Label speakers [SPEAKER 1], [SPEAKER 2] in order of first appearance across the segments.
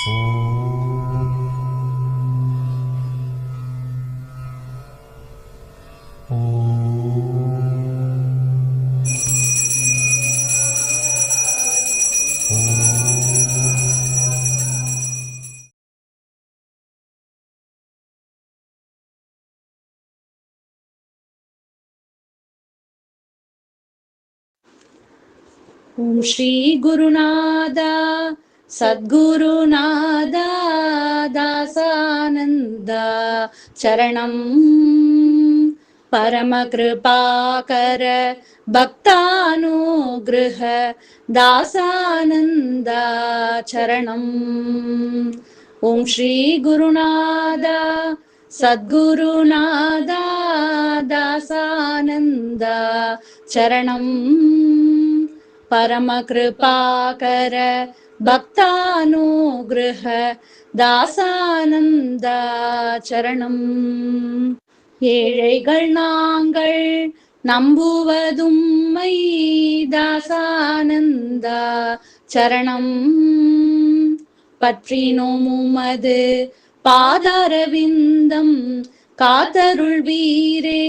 [SPEAKER 1] ॐ गुरुनाद सद्गुरुनादासानन्द दासान चरणम् परमकृपाकर भक्तानुगृह दासानचरणम् ॐ श्रीगुरुनादा सद्गुरुनादा दासानन्द चरणम् परमकृपाकर ഭക്താനുഗ്രഹ ദാസാനന്ദാചരണം ஏழைகள் நாங்கள் நம்புவதும்மை தாசானந்தா சரணம் பற்றினோம் உமது பாதாரவிந்தம் காத்தருள் வீரே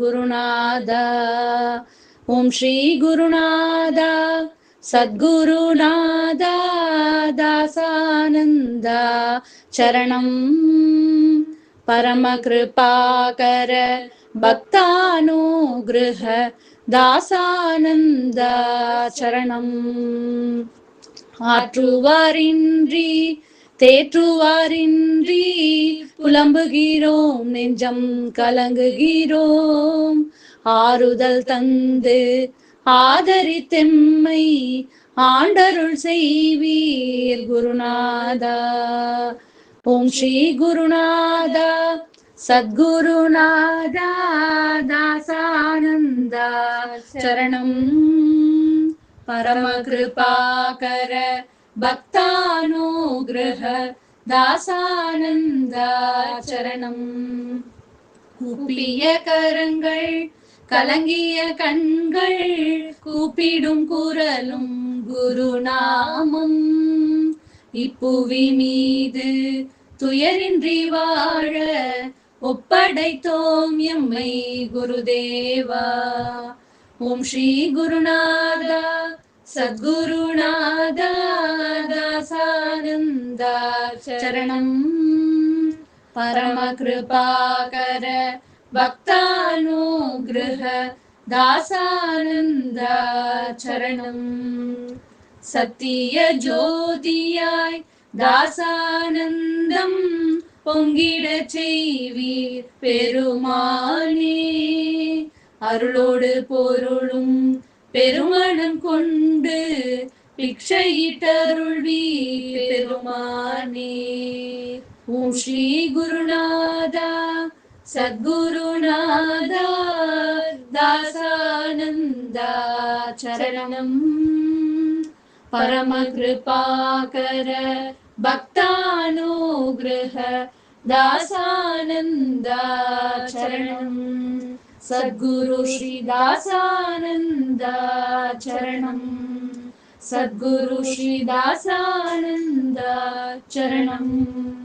[SPEAKER 1] குருநாதா. ஓம் ஸ்ரீ குருநாதா. சத்குருநாதா தாசானந்தா சரணம். பரமகிருபாகர பக்தானுகிருஹ தாசானந்தா சரணம். ஆற்றுவாரின்றி தேற்றுவாரின்றி புலம்புகிறோம் நெஞ்சம் கலங்குகிறோம். ஆறுதல் தந்து ஆதரித்தெம்மை ஆண்டருள் செய்வீர் குருநாதா. ஓம் ஸ்ரீ குருநாதா சத்குருநாதா தாசானந்தா. சரணம் பரமகிருபாகர பக்தானுகிரக தாசானந்தா. சரணம். கூப்பிய கரங்கள் கலங்கிய கண்கள் கூப்பிடும் குரலும் குருநாமம். இப்புவி மீது துயரின்றி வாழ ஒப்படைத்தோம் எம்மை குருதேவா. ஓம் ஸ்ரீ குருநாதா சத்குருநாதா தாசானந்தா சரணம். பரம கிருபாகர தாசானந்தா சரணம் சத்திய ஜோதியாய் தாசானந்தம் பொங்கிடச் செய்வீர் பெருமானே. அருளோடு பொருளும் பெருமணம் கொண்டு பிக்ஷையிட்டருள்வீர் பெருமானே. ஓம் ஸ்ரீ குருநாதா सद्गुरुणा दा दासानन्दाचरणम् परमकृपाकर भक्तानो सद्गुरु दासानन्दाचरणम् सद्गुरुश्रीदासानन्दाचरणम् सद्गुरुश्रीदासानन्दाचरणम्